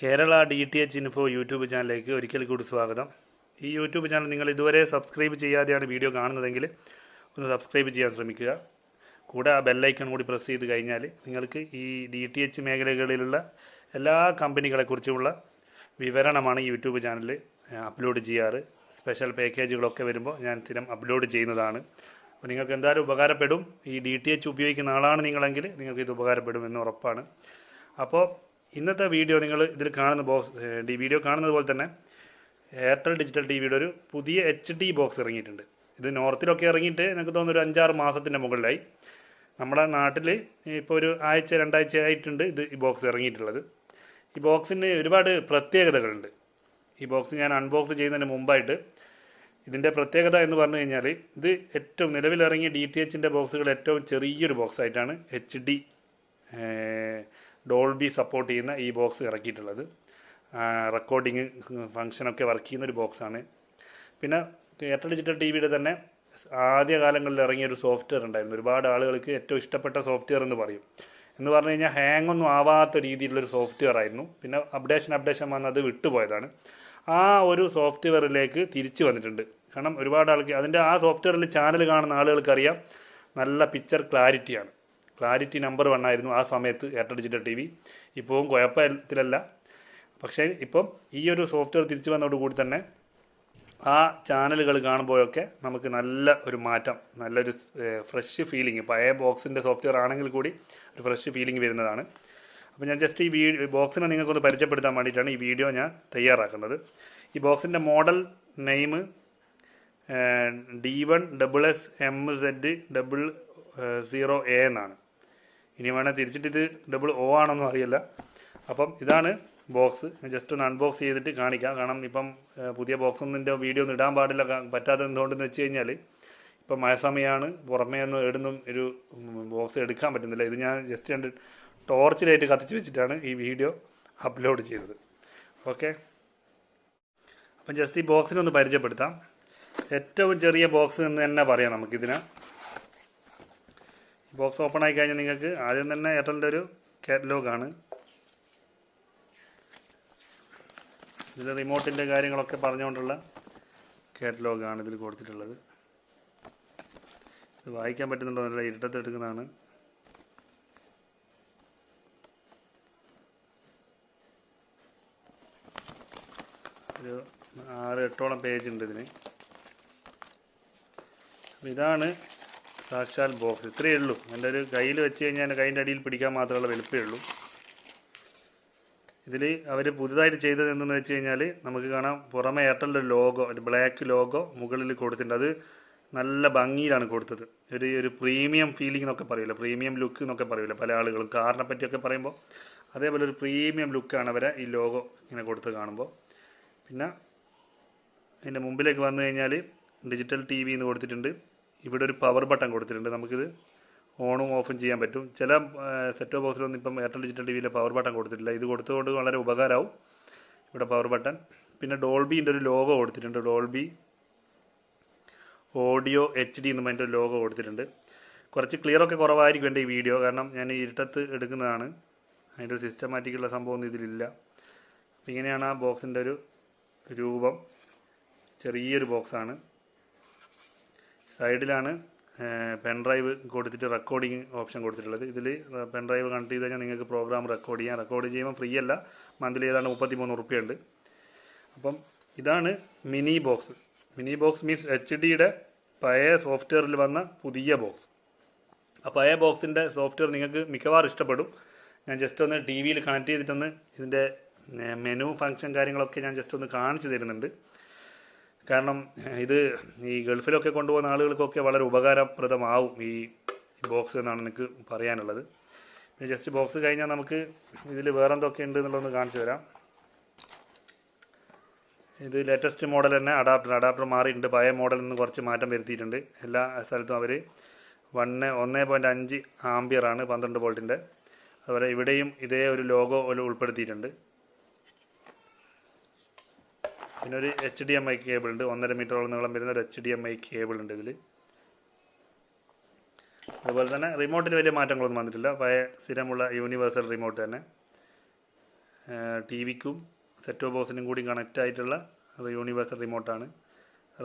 Kerala D T H info YouTube ചാനലിലേക്ക് ഒരിക്കൽ കൂടി സ്വാഗതം. ഈ യൂട്യൂബ് ചാനൽ നിങ്ങൾ ഇതുവരെ സബ്സ്ക്രൈബ് ചെയ്യാതെയാണ് വീഡിയോ കാണുന്നതെങ്കിൽ ഒന്ന് സബ്സ്ക്രൈബ് ചെയ്യാൻ ശ്രമിക്കുക. കൂടെ ആ ബെല്ലൈക്കൺ കൂടി പ്രസ് ചെയ്ത് കഴിഞ്ഞാൽ നിങ്ങൾക്ക് ഈ ഡി ടി എച്ച് മേഖലകളിലുള്ള എല്ലാ കമ്പനികളെക്കുറിച്ചുമുള്ള വിവരണമാണ് ഈ യൂട്യൂബ് ചാനലിൽ അപ്ലോഡ് ചെയ്യാറ്. സ്പെഷ്യൽ പാക്കേജുകളൊക്കെ വരുമ്പോൾ ഞാൻ സ്ഥിരം അപ്ലോഡ് ചെയ്യുന്നതാണ്. അപ്പോൾ നിങ്ങൾക്ക് എന്തായാലും ഉപകാരപ്പെടും. ഈ ഡി ടി എച്ച് ഉപയോഗിക്കുന്ന ആളാണ് നിങ്ങളെങ്കിൽ നിങ്ങൾക്ക് ഇത് ഉപകാരപ്പെടും എന്ന് ഉറപ്പാണ്. അപ്പോൾ ഇന്നത്തെ വീഡിയോ നിങ്ങൾ ഇതിൽ കാണുന്ന ബോക്സ് വീഡിയോ കാണുന്നത് പോലെ തന്നെ എയർടെൽ ഡിജിറ്റൽ ടി വിയുടെ ഒരു പുതിയ എച്ച് ഡി ബോക്സ് ഇറങ്ങിയിട്ടുണ്ട്. ഇത് നോർത്തിലൊക്കെ ഇറങ്ങിയിട്ട് എനിക്ക് തോന്നുന്നു ഒരു അഞ്ചാറ് മാസത്തിന്റെ മുകളിലായി. നമ്മുടെ നാട്ടിൽ ഇപ്പോൾ ഒരു ആഴ്ച രണ്ടാഴ്ച ആയിട്ടുണ്ട് ഇത് ഈ ബോക്സ് ഇറങ്ങിയിട്ടുള്ളത്. ഈ ബോക്സിന് ഒരുപാട് പ്രത്യേകതകളുണ്ട്. ഈ ബോക്സ് ഞാൻ അൺബോക്സ് ചെയ്യുന്നതിന് മുമ്പായിട്ട് ഇതിന്റെ പ്രത്യേകത എന്ന് പറഞ്ഞു കഴിഞ്ഞാൽ ഇത് ഏറ്റവും നിലവിലിറങ്ങിയ ഡി ടി എച്ചിന്റെ ബോക്സുകൾ ഏറ്റവും ചെറിയൊരു ബോക്സായിട്ടാണ് എച്ച് ഡി ഡോൾബി സപ്പോർട്ട് ചെയ്യുന്ന ഈ ബോക്സ് ഇറക്കിയിട്ടുള്ളത്. റെക്കോർഡിങ് ഫങ്ഷനൊക്കെ വർക്ക് ചെയ്യുന്ന ഒരു ബോക്സാണ് പിന്നെ എയർടെൽ ഡിജിറ്റൽ ടി വിയുടെ തന്നെ ആദ്യ കാലങ്ങളിൽ ഇറങ്ങിയ ഒരു സോഫ്റ്റ്വെയർ ഉണ്ടായിരുന്നു. ഒരുപാട് ആളുകൾക്ക് ഏറ്റവും ഇഷ്ടപ്പെട്ട സോഫ്റ്റ്വെയർ എന്ന് പറയും. എന്ന് പറഞ്ഞു കഴിഞ്ഞാൽ ഹാങ് ഒന്നും ആവാത്ത രീതിയിലുള്ളൊരു സോഫ്റ്റ്വെയർ ആയിരുന്നു. പിന്നെ അപ്ഡേഷൻ അപ്ഡേഷൻ വന്നത് വിട്ടുപോയതാണ്. ആ ഒരു സോഫ്റ്റ്വെയറിലേക്ക് തിരിച്ചു വന്നിട്ടുണ്ട്. കാരണം ഒരുപാട് ആൾക്ക് അതിന്റെ ആ സോഫ്റ്റ്വെയറിൽ ചാനൽ കാണുന്ന ആളുകൾക്കറിയാം നല്ല പിക്ചർ ക്ലാരിറ്റിയാണ് ക്ലാരിറ്റി നമ്പർ വൺ ആയിരുന്നു ആ സമയത്ത് എയർടെൽ ഡിജിറ്റൽ ടി വി ഇപ്പോഴും കുഴപ്പത്തിലല്ല. പക്ഷേ ഇപ്പം ഈ ഒരു സോഫ്റ്റ്വെയർ തിരിച്ചു വന്നതോടുകൂടി തന്നെ ആ ചാനലുകൾ കാണുമ്പോഴൊക്കെ നമുക്ക് നല്ല ഒരു മാറ്റം നല്ലൊരു ഫ്രഷ് ഫീലിംഗ് പഴയ ബോക്സിന്റെ സോഫ്റ്റ്വെയർ ആണെങ്കിൽ കൂടി ഒരു ഫ്രഷ് ഫീലിംഗ് വരുന്നതാണ്. അപ്പോൾ ഞാൻ ജസ്റ്റ് ഈ വീ ബോക്സിനെ നിങ്ങൾക്കൊന്ന് പരിചയപ്പെടുത്താൻ വേണ്ടിയിട്ടാണ് ഈ വീഡിയോ ഞാൻ തയ്യാറാക്കുന്നത്. ഈ ബോക്സിന്റെ model name D one double S M Z double zero A എന്നാണ്. ഇനി വേണേൽ തിരിച്ചിട്ട് ഇത് ഡബിൾ ഒ ആണെന്നും അറിയില്ല. അപ്പം ഇതാണ് ബോക്സ് ഞാൻ ജസ്റ്റ് ഒന്ന് അൺബോക്സ് ചെയ്തിട്ട് കാണിക്കാം. കാരണം ഇപ്പം പുതിയ ബോക്സ് ഒന്നിന്റെ വീഡിയോ ഒന്നും ഇടാൻ പാടില്ല. പറ്റാത്ത എന്തുകൊണ്ടെന്ന് വെച്ച് കഴിഞ്ഞാൽ ഇപ്പം മഴ സമയമാണ് പുറമേ ഒന്നും എവിടുന്നും ഒരു ബോക്സ് എടുക്കാൻ പറ്റുന്നില്ല. ഇത് ഞാൻ ജസ്റ്റ് രണ്ട് ടോർച്ചിലായിട്ട് കത്തിച്ച് വെച്ചിട്ടാണ് ഈ വീഡിയോ അപ്ലോഡ് ചെയ്തത്. ഓക്കെ അപ്പം ജസ്റ്റ് ഈ ബോക്സിനെ ഒന്ന് പരിചയപ്പെടുത്താം. ഏറ്റവും ചെറിയ ബോക്സ് എന്ന് തന്നെ പറയാം നമുക്കിതിന് ബോക്സ് ഓപ്പൺ ആയി കഴിഞ്ഞാൽ നിങ്ങൾക്ക് ആദ്യം തന്നെ എയർടെലിന്റെ ഒരു കാറ്റലോഗാണ് ഇതിൽ റിമോട്ടിന്റെ കാര്യങ്ങളൊക്കെ പറഞ്ഞുകൊണ്ടുള്ള കാറ്റലോഗാണ് ഇതിൽ കൊടുത്തിട്ടുള്ളത്. ഇത് വായിക്കാൻ പറ്റുന്നുണ്ടോ? നല്ല ഇരുട്ടത്ത് എടുക്കുന്നതാണ്. ഒരു ആറ് എട്ടോളം പേജ് ഉണ്ട് ഇതിന്. ഇതാണ് സാക്ഷാൽ ബോക്സ് ഇത്രയേ ഉള്ളൂ. എന്റെ ഒരു കയ്യിൽ വെച്ച് കഴിഞ്ഞാൽ കൈന്റെ അടിയിൽ പിടിക്കാൻ മാത്രമുള്ള വലുപ്പമേ ഉള്ളൂ. ഇതിൽ അവർ പുതുതായിട്ട് ചെയ്തത് എന്തെന്ന് വെച്ച് കഴിഞ്ഞാൽ നമുക്ക് കാണാം പുറമെ എയർടെലിന്റെ ലോഗോ ഒരു ബ്ലാക്ക് ലോഗോ മുകളിൽ കൊടുത്തിട്ടുണ്ട്. അത് നല്ല ഭംഗിയിലാണ് കൊടുത്തത്. ഒരു ഒരു പ്രീമിയം ഫീലിംഗ് എന്നൊക്കെ പറയില്ല. പ്രീമിയം ലുക്ക് എന്നൊക്കെ പറയില്ല പല ആളുകളും. കാറിനെ പറ്റിയൊക്കെ പറയുമ്പോൾ അതേപോലെ ഒരു പ്രീമിയം ലുക്കാണ് അവരെ ഈ ലോഗോ ഇങ്ങനെ കൊടുത്ത് കാണുമ്പോൾ. പിന്നെ അതിന്റെ മുമ്പിലേക്ക് വന്നു കഴിഞ്ഞാൽ ഡിജിറ്റൽ ടി വി എന്ന് കൊടുത്തിട്ടുണ്ട്. ഇവിടെ ഒരു പവർ ബട്ടൺ കൊടുത്തിട്ടുണ്ട്. നമുക്കിത് ഓണും ഓഫും ചെയ്യാൻ പറ്റും. ചില സെറ്റ് ബോക്സിലൊന്നും ഇപ്പം എയർടെൽ ഡിജിറ്റൽ ടി വിയിലെ പവർ ബട്ടൺ കൊടുത്തിട്ടില്ല. ഇത് കൊടുത്തുകൊണ്ട് വളരെ ഉപകാരമാവും ഇവിടെ പവർ ബട്ടൺ പിന്നെ ഡോൾബീന്റെ ഒരു ലോഗോ കൊടുത്തിട്ടുണ്ട്. ഡോൾബി ഓഡിയോ എച്ച് ഡി എന്ന് പറഞ്ഞിട്ട് ലോഗോ കൊടുത്തിട്ടുണ്ട്. കുറച്ച് ക്ലിയറൊക്കെ കുറവായിരിക്കും എന്റെ ഈ വീഡിയോ കാരണം ഞാൻ ഇരുട്ടത്ത് എടുക്കുന്നതാണ്. അതിന്റെ ഒരു സിസ്റ്റമാറ്റിക്കുള്ള സംഭവമൊന്നും ഇതിലില്ല. അപ്പം ഇങ്ങനെയാണ് ആ ബോക്സിന്റെ ഒരു രൂപം. ചെറിയൊരു ബോക്സാണ് സൈഡിലാണ് പെൻ ഡ്രൈവ് കൊടുത്തിട്ട് റെക്കോർഡിങ് ഓപ്ഷൻ കൊടുത്തിട്ടുള്ളത്. ഇതിൽ പെൻ ഡ്രൈവ് കണക്ട് ചെയ്ത് കഴിഞ്ഞാൽ നിങ്ങൾക്ക് പ്രോഗ്രാം റെക്കോർഡ് ചെയ്യാം. റെക്കോർഡ് ചെയ്യുമ്പോൾ ഫ്രീ അല്ല. മന്ത്ലി ഏതാണ്ട് മുപ്പത്തി മൂന്ന് ഉറുപ്പ്യുണ്ട് അപ്പം ഇതാണ് mini box mini box means H ഡിയുടെ പഴയ സോഫ്റ്റ്വെയറിൽ വന്ന പുതിയ ബോക്സ് ആ പഴയ ബോക്സിന്റെ സോഫ്റ്റ്വെയർ നിങ്ങൾക്ക് മിക്കവാറും ഇഷ്ടപ്പെടും. ഞാൻ ജസ്റ്റ് ഒന്ന് ടി വിയിൽ കണക്ട് ചെയ്തിട്ടൊന്ന് ഇതിന്റെ മെനു ഫങ്ഷൻ കാര്യങ്ങളൊക്കെ ഞാൻ ജസ്റ്റ് ഒന്ന് കാണിച്ചു തരുന്നുണ്ട്. കാരണം ഇത് ഈ ഗൾഫിലൊക്കെ കൊണ്ടുപോകുന്ന ആളുകൾക്കൊക്കെ വളരെ ഉപകാരപ്രദമാവും ഈ ബോക്സ് എന്നാണ് എനിക്ക് പറയാനുള്ളത്. പിന്നെ ജസ്റ്റ് ബോക്സ് കഴിഞ്ഞാൽ നമുക്ക് ഇതിൽ വേറെന്തൊക്കെ ഉണ്ട് എന്നുള്ളതൊന്ന് കാണിച്ചു തരാം. ഇത് ലേറ്റസ്റ്റ് മോഡൽ തന്നെ അഡാപ്റ്റർ അഡാപ്റ്റർ മാറിയിട്ടുണ്ട്. പഴയ മോഡലിൽ നിന്ന് കുറച്ച് മാറ്റം വരുത്തിയിട്ടുണ്ട്. എല്ലാ സ്ഥലത്തും അവർ വണ്ണ് ഒന്ന് പോയിന്റ് അഞ്ച് ആംബിയറാണ് പന്ത്രണ്ട് വോൾട്ടിന്റെ അതുപോലെ ഇവിടെയും ഇതേ ഒരു ലോഗോ ഉൾപ്പെടുത്തിയിട്ടുണ്ട്. പിന്നെ ഒരു H D M I cable ഉണ്ട്. ഒന്നര മീറ്ററോളം നീളം വരുന്ന ഒരു H D M I cable ഉണ്ട് ഇതിൽ അതുപോലെ തന്നെ റിമോട്ടിൽ വലിയ മാറ്റങ്ങളൊന്നും വന്നിട്ടില്ല. പഴയ സ്ഥിരമുള്ള യൂണിവേഴ്സൽ റിമോട്ട് തന്നെ. ടി വിക്കും സെറ്റോ ബോക്സിനും കൂടി കണക്റ്റ് ആയിട്ടുള്ള യൂണിവേഴ്സൽ റിമോട്ടാണ്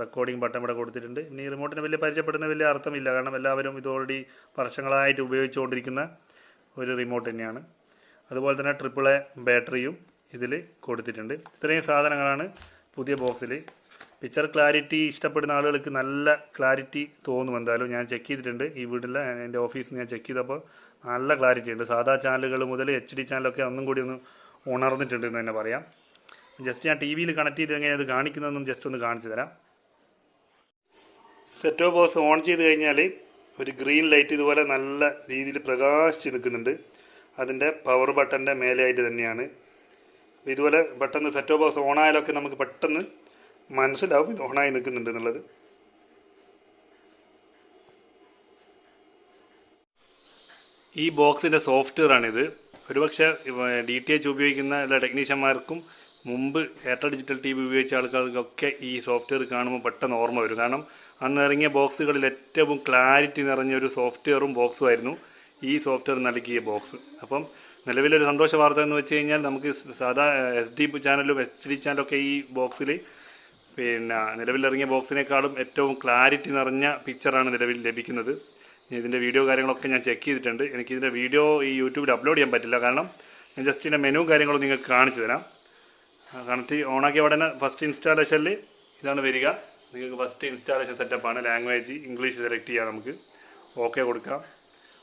റെക്കോർഡിംഗ് ബട്ടൺ ഇവിടെ കൊടുത്തിട്ടുണ്ട്. ഇനി റിമോട്ടിന് വലിയ പരിചയപ്പെടുന്ന വലിയ അർത്ഥമില്ല. കാരണം എല്ലാവരും ഇത് ഓൾറെഡി വർഷങ്ങളായിട്ട് ഉപയോഗിച്ചുകൊണ്ടിരിക്കുന്ന ഒരു റിമോട്ട് തന്നെയാണ്. അതുപോലെ തന്നെ ട്രിപ്പിൾ എ ബാറ്ററിയും ഇതിൽ കൊടുത്തിട്ടുണ്ട്. ഇത്രയും സാധനങ്ങളാണ് പുതിയ ബോക്സിൽ പിക്ചർ ക്ലാരിറ്റി ഇഷ്ടപ്പെടുന്ന ആളുകൾക്ക് നല്ല ക്ലാരിറ്റി തോന്നും എന്തായാലും. ഞാൻ ചെക്ക് ചെയ്തിട്ടുണ്ട്. ഈ വീട്ടിലെ എന്റെ ഓഫീസിൽ ഞാൻ ചെക്ക് ചെയ്തപ്പോൾ നല്ല ക്ലാരിറ്റി ഉണ്ട്. സാധാ ചാനലുകൾ മുതൽ എച്ച് ഡി ചാനലൊക്കെ ഒന്നും കൂടി ഒന്ന് ഉണർന്നിട്ടുണ്ട് എന്ന് തന്നെ പറയാം. ജസ്റ്റ് ഞാൻ ടി വിയിൽ കണക്ട് ചെയ്ത് എങ്ങനെ അത് കാണിക്കുന്നതെന്നും ജസ്റ്റ് ഒന്ന് കാണിച്ചു തരാം. സെറ്റോ ബോക്സ് ഓൺ ചെയ്ത് കഴിഞ്ഞാൽ ഒരു ഗ്രീൻ ലൈറ്റ് ഇതുപോലെ നല്ല രീതിയിൽ പ്രകാശിച്ച് നിൽക്കുന്നുണ്ട്. അതിന്റെ പവർ ബട്ടന്റെ മേലെയായിട്ട് തന്നെയാണ്. ഇതുപോലെ പെട്ടെന്ന് സെറ്റോ ബോക്സ് ഓണായാലൊക്കെ നമുക്ക് പെട്ടെന്ന് മനസ്സിലാവും ഇത് ഓണായി നിൽക്കുന്നുണ്ട് എന്നുള്ളത്. ഈ ബോക്സിന്റെ സോഫ്റ്റ്വെയർ ആണിത് ഒരുപക്ഷെ ഡി ടി എച്ച് ഉപയോഗിക്കുന്ന എല്ലാ ടെക്നീഷ്യന്മാർക്കും മുമ്പ് എയർടെൽ ഡിജിറ്റൽ ടി വി ഉപയോഗിച്ച ആൾക്കാർക്കൊക്കെ ഈ സോഫ്റ്റ്വെയർ കാണുമ്പോൾ പെട്ടെന്ന് ഓർമ്മ വരും. കാരണം അന്ന് ഇറങ്ങിയ ബോക്സുകളിൽ ഏറ്റവും ക്ലാരിറ്റി നിറഞ്ഞ ഒരു സോഫ്റ്റ്വെയറും ബോക്സും ആയിരുന്നു ഈ സോഫ്റ്റ്വെയർ നൽകിയ ബോക്സ് അപ്പം നിലവിലൊരു സന്തോഷ വാർത്ത എന്ന് വെച്ച് കഴിഞ്ഞാൽ നമുക്ക് സാധാ എസ് ഡി ചാനലും എച്ച് ഡി ചാനലൊക്കെ ഈ ബോക്സിൽ പിന്നെ നിലവിലിറങ്ങിയ ബോക്സിനേക്കാളും ഏറ്റവും ക്ലാരിറ്റി നിറഞ്ഞ പിക്ചറാണ് നിലവിൽ ലഭിക്കുന്നത്. ഇതിന്റെ വീഡിയോ കാര്യങ്ങളൊക്കെ ഞാൻ ചെക്ക് ചെയ്തിട്ടുണ്ട്. എനിക്ക് ഇതിന്റെ വീഡിയോ ഈ യൂട്യൂബിൽ അപ്ലോഡ് ചെയ്യാൻ പറ്റില്ല. കാരണം ഞാൻ ജസ്റ്റ് ഇതിന്റെ മെനു കാര്യങ്ങളും നിങ്ങൾക്ക് കാണിച്ചു തരാം. കണക്ട് ഓണാക്കിയ ഉടനെ ഫസ്റ്റ് ഇൻസ്റ്റാളേഷനിൽ ഇതാണ് വരിക. നിങ്ങൾക്ക് ഫസ്റ്റ് ഇൻസ്റ്റാളേഷൻ സെറ്റപ്പാണ് ലാംഗ്വേജ് ഇംഗ്ലീഷ് സെലക്ട് ചെയ്യാം നമുക്ക്. ഓക്കെ കൊടുക്കാം.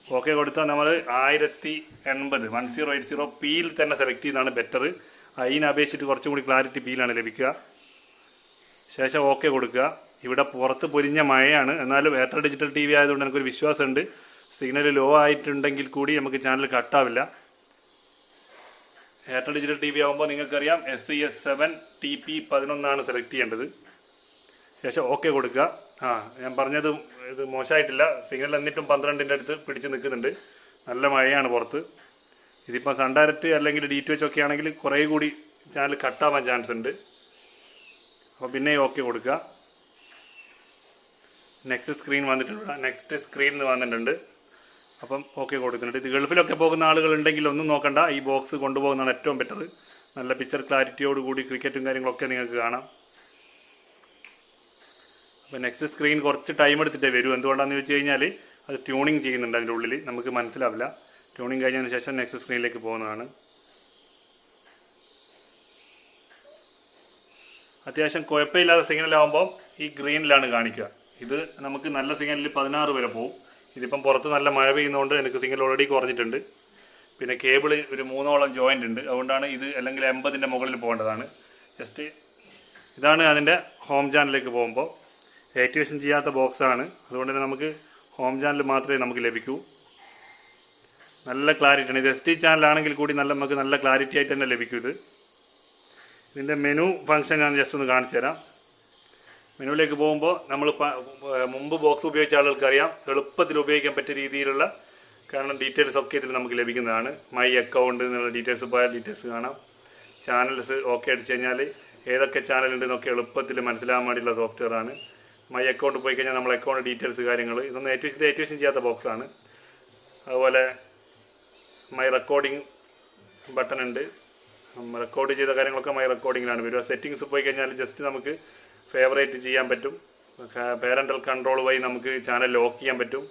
ഓക്കെ കൊടുത്താൽ നമ്മൾ ആയിരത്തി എൺപത്. വൺ സീറോ എയ്റ്റ് സീറോ പിയിൽ തന്നെ സെലക്ട് ചെയ്യുന്നതാണ് ബെറ്റർ അതിനെ അപേക്ഷിച്ചിട്ട് കുറച്ചും കൂടി ക്ലാരിറ്റി പിയിലാണ് ലഭിക്കുക. ശേഷം ഓക്കെ കൊടുക്കുക. ഇവിടെ പുറത്ത് പൊരിഞ്ഞ മഴയാണ്. എന്നാലും എയർടെൽ ഡിജിറ്റൽ ടി വി ആയതുകൊണ്ട് എനിക്കൊരു വിശ്വാസമുണ്ട്. സിഗ്നൽ ലോ ആയിട്ടുണ്ടെങ്കിൽ കൂടി നമുക്ക് ചാനൽ കട്ടാവില്ല എയർടെൽ ഡിജിറ്റൽ ടി വി ആകുമ്പോൾ നിങ്ങൾക്കറിയാം S C S seven T P പതിനൊന്നാണ് select ചെയ്യേണ്ടത്. ശേഷം ഓക്കെ കൊടുക്കുക. ആ ഞാൻ പറഞ്ഞത് ഇത് മോശമായിട്ടില്ല. സിഗ്നൽ എന്നിട്ടും പന്ത്രണ്ടിന്റെ അടുത്ത് പിടിച്ച് നിൽക്കുന്നുണ്ട്. നല്ല മഴയാണ് പുറത്ത്. ഇതിപ്പോൾ സൺ ഡയറക്റ്റ് അല്ലെങ്കിൽ ഡി ടി എച്ച് ഒക്കെ ആണെങ്കിൽ കുറേ കൂടി ചാനൽ കട്ടാവാൻ ചാൻസ് ഉണ്ട്. അപ്പോൾ പിന്നെ ഓക്കെ കൊടുക്കുക. നെക്സ്റ്റ് സ്ക്രീൻ വന്നിട്ടുണ്ട്. നെക്സ്റ്റ് സ്ക്രീൻ വന്നിട്ടുണ്ട്. അപ്പം ഓക്കെ കൊടുക്കുന്നുണ്ട്. ഇത് ഗൾഫിലൊക്കെ പോകുന്ന ആളുകളുണ്ടെങ്കിൽ ഒന്നും നോക്കണ്ട. ഈ ബോക്സ് കൊണ്ടുപോകുന്നതാണ് ഏറ്റവും ബെറ്റർ നല്ല പിക്ചർ ക്ലാരിറ്റിയോട് കൂടി ക്രിക്കറ്റും കാര്യങ്ങളൊക്കെ നിങ്ങൾക്ക് കാണാം. അപ്പോൾ നെക്സ്റ്റ് സ്ക്രീൻ കുറച്ച് ടൈം എടുത്തിട്ടേ വരൂ. എന്തുകൊണ്ടാണെന്ന് ചോദിച്ചു കഴിഞ്ഞാൽ അത് ട്യൂണിങ് ചെയ്യുന്നുണ്ട് അതിന്റെ ഉള്ളിൽ നമുക്ക് മനസ്സിലാവില്ല. ട്യൂണിങ് കഴിഞ്ഞതിന് ശേഷം നെക്സ്റ്റ് സ്ക്രീനിലേക്ക് പോകുന്നതാണ്. അത്യാവശ്യം കുഴപ്പമില്ലാത്ത സിഗ്നലാകുമ്പോൾ ഈ ഗ്രീനിലാണ് കാണിക്കുക. ഇത് നമുക്ക് നല്ല സിഗ്നലിൽ പതിനാറ് വരെ പോകും ഇതിപ്പം പുറത്ത് നല്ല മഴ പെയ്യുന്നതുകൊണ്ട് എനിക്ക് സിഗ്നൽ ഓൾറെഡി കുറഞ്ഞിട്ടുണ്ട്. പിന്നെ കേബിൾ ഒരു മൂന്നോളം ജോയിന്റ് ഉണ്ട്. അതുകൊണ്ടാണ് ഇത് അല്ലെങ്കിൽ എൺപതിന്റെ മുകളിൽ പോകേണ്ടതാണ്. ജസ്റ്റ് ഇതാണ് അതിന്റെ ഹോം ചാനലിലേക്ക് പോകുമ്പോൾ. ആക്ടിവേഷൻ ചെയ്യാത്ത ബോക്സാണ് അതുകൊണ്ട് തന്നെ നമുക്ക് ഹോം ചാനൽ മാത്രമേ നമുക്ക് ലഭിക്കൂ. നല്ല ക്ലാരിറ്റി ആണ്. ഇത് എസ് ടി ചാനലാണെങ്കിൽ കൂടി നല്ല നമുക്ക് നല്ല ക്ലാരിറ്റി ആയിട്ട് തന്നെ ലഭിക്കും ഇത്. ഇതിന്റെ മെനു ഫംഗ്ഷൻ ഞാൻ ജസ്റ്റ് ഒന്ന് കാണിച്ചു തരാം. മെനുവിലേക്ക് പോകുമ്പോൾ നമ്മൾ മുമ്പ് ബോക്സ് ഉപയോഗിച്ച ആളുകൾക്ക് അറിയാം എളുപ്പത്തിൽ ഉപയോഗിക്കാൻ പറ്റിയ രീതിയിലുള്ള കാരണം ഡീറ്റെയിൽസ് ഒക്കെ ഇതിൽ നമുക്ക് ലഭിക്കുന്നതാണ്. മൈ അക്കൗണ്ട് എന്നുള്ള ഡീറ്റെയിൽസ് പോയ ഡീറ്റെയിൽസ് കാണാം. ചാനൽസ് ഓക്കെ അടിച്ചു കഴിഞ്ഞാൽ ഏതൊക്കെ ചാനൽ ഉണ്ടെന്നൊക്കെ എളുപ്പത്തിൽ മനസ്സിലാകാൻ വേണ്ടിയുള്ള സോഫ്റ്റ്വെയർ ആണ്. മൈ അക്കൗണ്ട് പോയി കഴിഞ്ഞാൽ നമ്മൾ അക്കൗണ്ട് ഡീറ്റെയിൽസ് കാര്യങ്ങൾ ഇതൊന്നും ഏറ്റവും ഇത് ഏറ്റവും ചെയ്യാത്ത ബോക്സാണ് അതുപോലെ മൈ റെക്കോർഡിംഗ് ബട്ടൺ ഉണ്ട്. റെക്കോർഡ് ചെയ്ത കാര്യങ്ങളൊക്കെ മൈ റെക്കോർഡിങ്ങിലാണ് വരിക. സെറ്റിങ്സ് പോയി കഴിഞ്ഞാൽ ജസ്റ്റ് നമുക്ക് ഫേവറേറ്റ് ചെയ്യാൻ പറ്റും. പേരന്റൽ കൺട്രോൾ വഴി നമുക്ക് ചാനൽ ലോക്ക് ചെയ്യാൻ പറ്റും.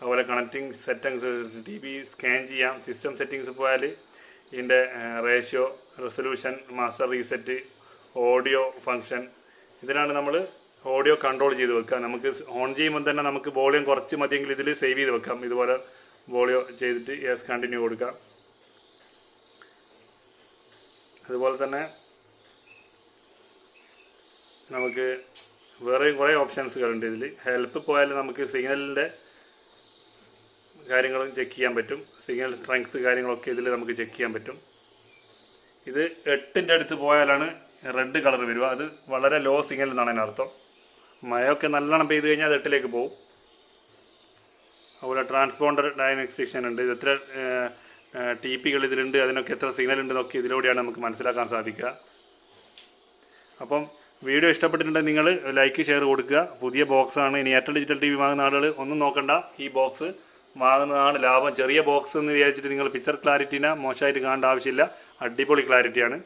അതുപോലെ connecting settings T V scan ചെയ്യാം. സിസ്റ്റം സെറ്റിങ്സ് പോയാൽ ഇതിന്റെ ratio resolution master reset audio function ഇതിനാണ് നമ്മൾ ഓഡിയോ കൺട്രോൾ ചെയ്ത് വെക്കാം നമുക്ക് ഓൺ ചെയ്യുമ്പോൾ തന്നെ നമുക്ക് വോളിയം കുറച്ച് മതിയെങ്കിൽ ഇതിൽ സേവ് ചെയ്ത് വെക്കാം. ഇതുപോലെ വോളിയോ ചെയ്തിട്ട് യെസ് കണ്ടിന്യൂ കൊടുക്കാം അതുപോലെ തന്നെ നമുക്ക് വേറെയും കുറേ ഓപ്ഷൻസുകളുണ്ട് ഇതിൽ ഹെൽപ്പ് പോയാൽ നമുക്ക് സിഗ്നലിന്റെ കാര്യങ്ങളും ചെക്ക് ചെയ്യാൻ പറ്റും. സിഗ്നൽ സ്ട്രെങ്ത് കാര്യങ്ങളൊക്കെ ഇതിൽ നമുക്ക് ചെക്ക് ചെയ്യാൻ പറ്റും. ഇത് എട്ടിന്റെ അടുത്ത് പോയാലാണ് റെഡ് കളർ വരിക. അത് വളരെ ലോ സിഗ്നൽ എന്നാണ് അതിനർത്ഥം. മഴയൊക്കെ നല്ലോണം പെയ്ത് കഴിഞ്ഞാൽ അത് എട്ടിലേക്ക് പോകും. അതുപോലെ ട്രാൻസ്പോണ്ടർ ഡയനക്സേഷൻ ഉണ്ട്. ഇത് എത്ര ടി പികൾ ഇതിലുണ്ട് അതിനൊക്കെ എത്ര സിഗ്നൽ ഉണ്ട് നോക്കി ഇതിലൂടെയാണ് നമുക്ക് മനസ്സിലാക്കാൻ സാധിക്കുക. അപ്പം വീഡിയോ ഇഷ്ടപ്പെട്ടിട്ടുണ്ടെങ്കിൽ നിങ്ങൾ ലൈക്ക് ഷെയർ കൊടുക്കുക. പുതിയ ബോക്സാണ് ഇനി എയർടെൽ ഡിജിറ്റൽ ടി വി വാങ്ങുന്ന ആളുകൾ ഒന്നും നോക്കണ്ട. ഈ ബോക്സ് വാങ്ങുന്നതാണ് ലാഭം. ചെറിയ ബോക്സ് എന്ന് വിചാരിച്ചിട്ട് നിങ്ങൾ പിക്ചർ ക്ലാരിറ്റീനെ മോശമായിട്ട് കാണേണ്ട ആവശ്യമില്ല. അടിപൊളി ക്ലാരിറ്റിയാണ്